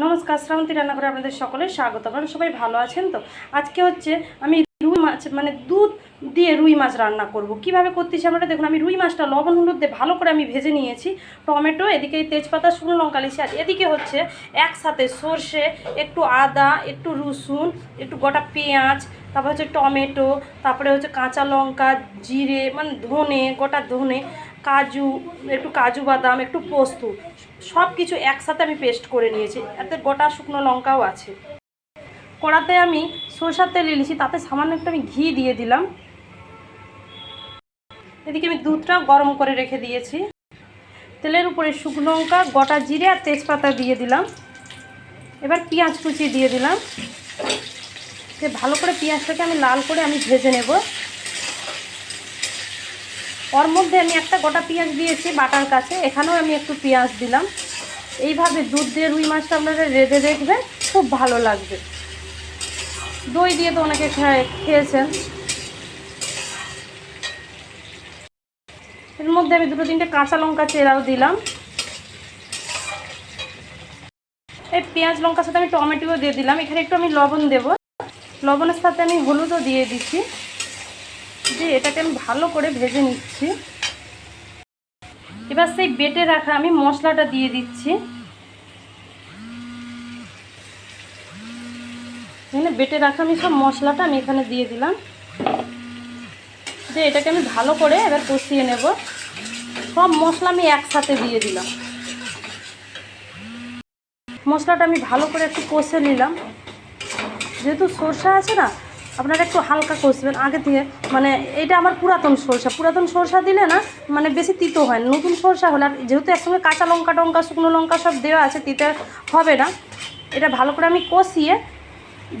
নমস্কার, শ্রাবন্তী রান্না করে আপনাদের সকলে স্বাগত। আপনারা সবাই ভালো আছেন তো? আজকে হচ্ছে আমি রুই মাছ মানে দুধ দিয়ে রুই মাছ রান্না করব। কীভাবে করতেছি আপনারা দেখুন, আমি রুই মাছটা লবণ, হলুদ দিয়ে ভালো করে আমি ভেজে নিয়েছি। টমেটো, এদিকে তেজপাতা, শুকনো লঙ্কা লিখছি আর এদিকে হচ্ছে একসাথে সর্ষে, একটু আদা, একটু রসুন, একটু গোটা পেঁয়াজ, তারপর হচ্ছে টমেটো, তারপরে হচ্ছে কাঁচা লঙ্কা, জিরে মানে ধনে, গোটা ধনে কাজু, একটু কাজু বাদাম, একটু পোস্ত সব কিছু একসাথে আমি পেস্ট করে নিয়েছি। এতে গোটা শুকনো লঙ্কাও আছে। কড়াতে আমি সরষার তেল নিয়েছি তাতে সামান্য একটু আমি ঘি দিয়ে দিলাম। এদিকে আমি দুধটা গরম করে রেখে দিয়েছি। তেলের উপরে শুকনো লঙ্কা, গোটা জিরে আর তেজপাতা দিয়ে দিলাম। এবার পেঁয়াজ কুচি দিয়ে দিলাম। ভালো করে পেঁয়াজটাকে আমি লাল করে আমি ভেজে নেব। ওর মধ্যে আমি একটা গোটা পেঁয়াজ দিয়েছি বাটার কাছে, এখানেও আমি একটু পেঁয়াজ দিলাম। এইভাবে দুধ দিয়ে রুই মাছটা আপনারা রেঁধে দেখবেন, খুব ভালো লাগবে। দই দিয়ে তো অনেকে খায়, খেয়েছেন। এর মধ্যে আমি দুটো তিনটে কাঁচা লঙ্কা চেরাও দিলাম। এই পেঁয়াজ লঙ্কার সাথে আমি টমেটোও দিয়ে দিলাম। এখানে একটু আমি লবণ দেব। লবণের সাথে আমি হলুদও দিয়ে দিচ্ছি। দিয়ে এটাকে আমি ভালো করে ভেজে নিচ্ছি। এবার সেই বেটে রাখা আমি মশলাটা দিয়ে দিচ্ছি। এখানে বেটে রাখা আমি সব মশলাটা আমি এখানে দিয়ে দিলাম। যে এটাকে আমি ভালো করে এবার কষিয়ে নেব। সব মশলা আমি একসাথে দিয়ে দিলাম। মশলাটা আমি ভালো করে একটু কষে নিলাম। যেহেতু সরষা আছে না আপনারা একটু হালকা কষবেন আগে থেকে। মানে এটা আমার পুরাতন সরষা। পুরাতন সরষা দিলে না মানে বেশি তিতো হয় না। নতুন সরষা হলে আর যেহেতু একসঙ্গে কাঁচা লঙ্কা টঙ্কা, শুকনো লঙ্কা সব দেওয়া আছে, তিতে হবে না। এটা ভালো করে আমি কষিয়ে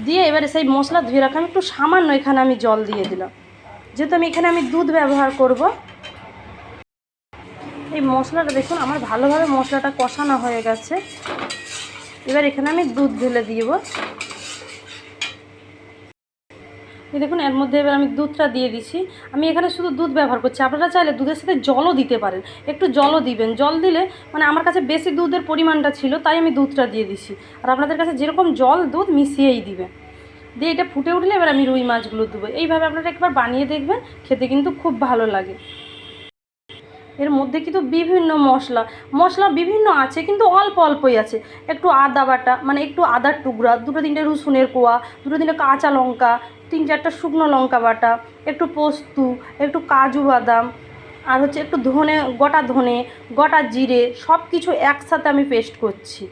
দিয়ে এবারে সেই মশলা ধুয়ে রাখা। একটু সামান্য এখানে আমি জল দিয়ে দিলাম। যেহেতু আমি এখানে আমি দুধ ব্যবহার করব। এই মশলাটা দেখুন, আমার ভালোভাবে মশলাটা কষানো হয়ে গেছে। এবার এখানে আমি দুধ ঢেলে দিব। এই দেখুন, এর মধ্যে এবার আমি দুধটা দিয়ে দিছি। আমি এখানে শুধু দুধ ব্যবহার করছি। আপনারা চাইলে দুধের সাথে জলও দিতে পারেন। একটু জলও দিবেন। জল দিলে মানে আমার কাছে বেশি দুধের পরিমাণটা ছিল, তাই আমি দুধটা দিয়ে দিছি। আর আপনাদের কাছে যেরকম জল, দুধ মিশিয়েই দিবেন। দিয়ে এটা ফুটে উঠলে এবার আমি রুই মাছগুলো দেবো। এইভাবে আপনারা একবার বানিয়ে দেখবেন, খেতে কিন্তু খুব ভালো লাগে। এর মধ্যে কিন্তু বিভিন্ন মশলা। মশলা বিভিন্ন আছে, কিন্তু অল্প অল্পই আছে। একটু আদা বাটা মানে একটু আদার টুকরা, দুটো তিনটে রসুনের কোয়া, দুটো তিনটে কাঁচা লঙ্কা তিন চারটা শুকনো লঙ্কা বাটা, একটু পোস্ত, একটু কাজু বাদাম, আর হচ্ছে একটু ধনে, গোটা ধনে, গোটা জিরে সব কিছু একসাথে আমি পেস্ট করছি।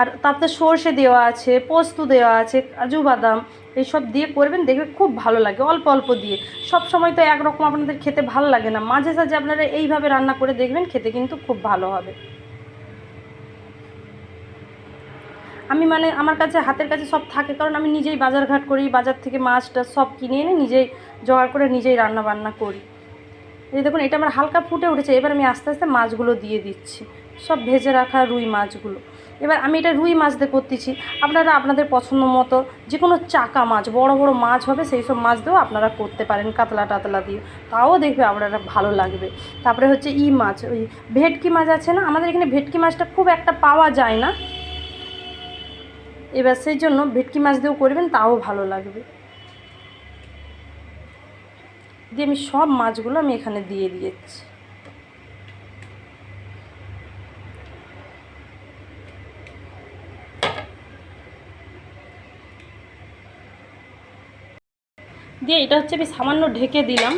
আর তাতে সর্ষে দেওয়া আছে, পোস্ত দেওয়া আছে, কাজু বাদাম, এইসব দিয়ে করবেন, দেখবে খুব ভালো লাগে, অল্প অল্প দিয়ে। সব সময় তো একরকম আপনাদের খেতে ভালো লাগে না। মাঝে সাঝে আপনারা এইভাবে রান্না করে দেখবেন, খেতে কিন্তু খুব ভালো হবে। আমি মানে আমার কাছে, হাতের কাছে সব থাকে, কারণ আমি নিজেই বাজারঘাট করি, বাজার থেকে মাছটা সব কিনে এনে নিজেই জোগাড় করে নিজেই রান্না বান্না করি। এই দেখুন, এটা আমার হালকা ফুটে উঠেছে, এবার আমি আস্তে আস্তে মাছগুলো দিয়ে দিচ্ছি। সব ভেজে রাখা রুই মাছগুলো। এবার আমি এটা রুই মাছ দিয়ে করতেছি। আপনারা আপনাদের পছন্দ মতো যে কোনো চাকা মাছ, বড় বড় মাছ হবে, সেই সব মাছ দিয়েও আপনারা করতে পারেন, কাতলা টাতলা দিয়ে। তাও দেখবে আপনারা ভালো লাগবে। তারপরে হচ্ছে ই মাছ, ওই ভেটকি মাছ আছে না? আমাদের এখানে ভেটকি মাছটা খুব একটা পাওয়া যায় না। এবার সেই জন্য ভেটকি মাছ দিয়েও করবেন, তাও ভালো লাগবে। দিয়ে আমি সব মাছগুলো আমি এখানে দিয়ে দিয়েছি। দিয়ে এটা হচ্ছে আমি সামান্য ঢেকে দিলাম।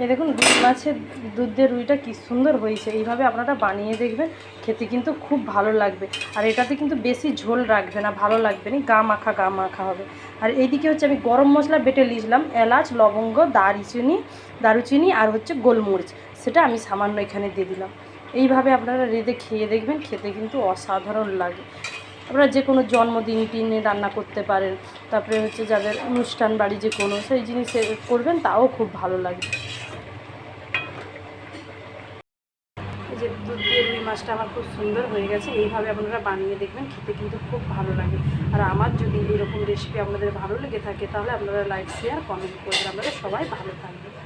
এই দেখুন, রুই মাছের দুধ দিয়ে রুইটা কী সুন্দর হয়েছে। এইভাবে আপনারা বানিয়ে দেখবেন, খেতে কিন্তু খুব ভালো লাগবে। আর এটাতে কিন্তু বেশি ঝোল রাখবে না, ভালো লাগবে না গা মাখা গা মাখা হবে। আর এইদিকে হচ্ছে আমি গরম মশলা বেটে নিয়েছিলাম, এলাচ, লবঙ্গ, দারচিনি, দারুচিনি আর হচ্ছে গোলমরিচ। সেটা আমি সামান্য এখানে দিয়ে দিলাম। এইভাবে আপনারা রেঁধে খেয়ে দেখবেন, খেতে কিন্তু অসাধারণ লাগে। আপনারা যে কোনো জন্মদিন টিনে রান্না করতে পারেন, তারপরে হচ্ছে যাদের অনুষ্ঠান বাড়ি যে কোনো, সেই জিনিস করবেন, তাও খুব ভালো লাগবে এই যে দুধ দিয়ে রুই মাছটা আমার খুব সুন্দর হয়ে গেছে। এইভাবে আপনারা বানিয়ে দেখবেন, খেতে কিন্তু খুব ভালো লাগে। আর আমার যদি এরকম রেসিপি আপনাদের ভালো লেগে থাকে, তাহলে আপনারা লাইক শেয়ার কমেন্ট করবেন। আপনারা সবাই ভালো থাকবেন।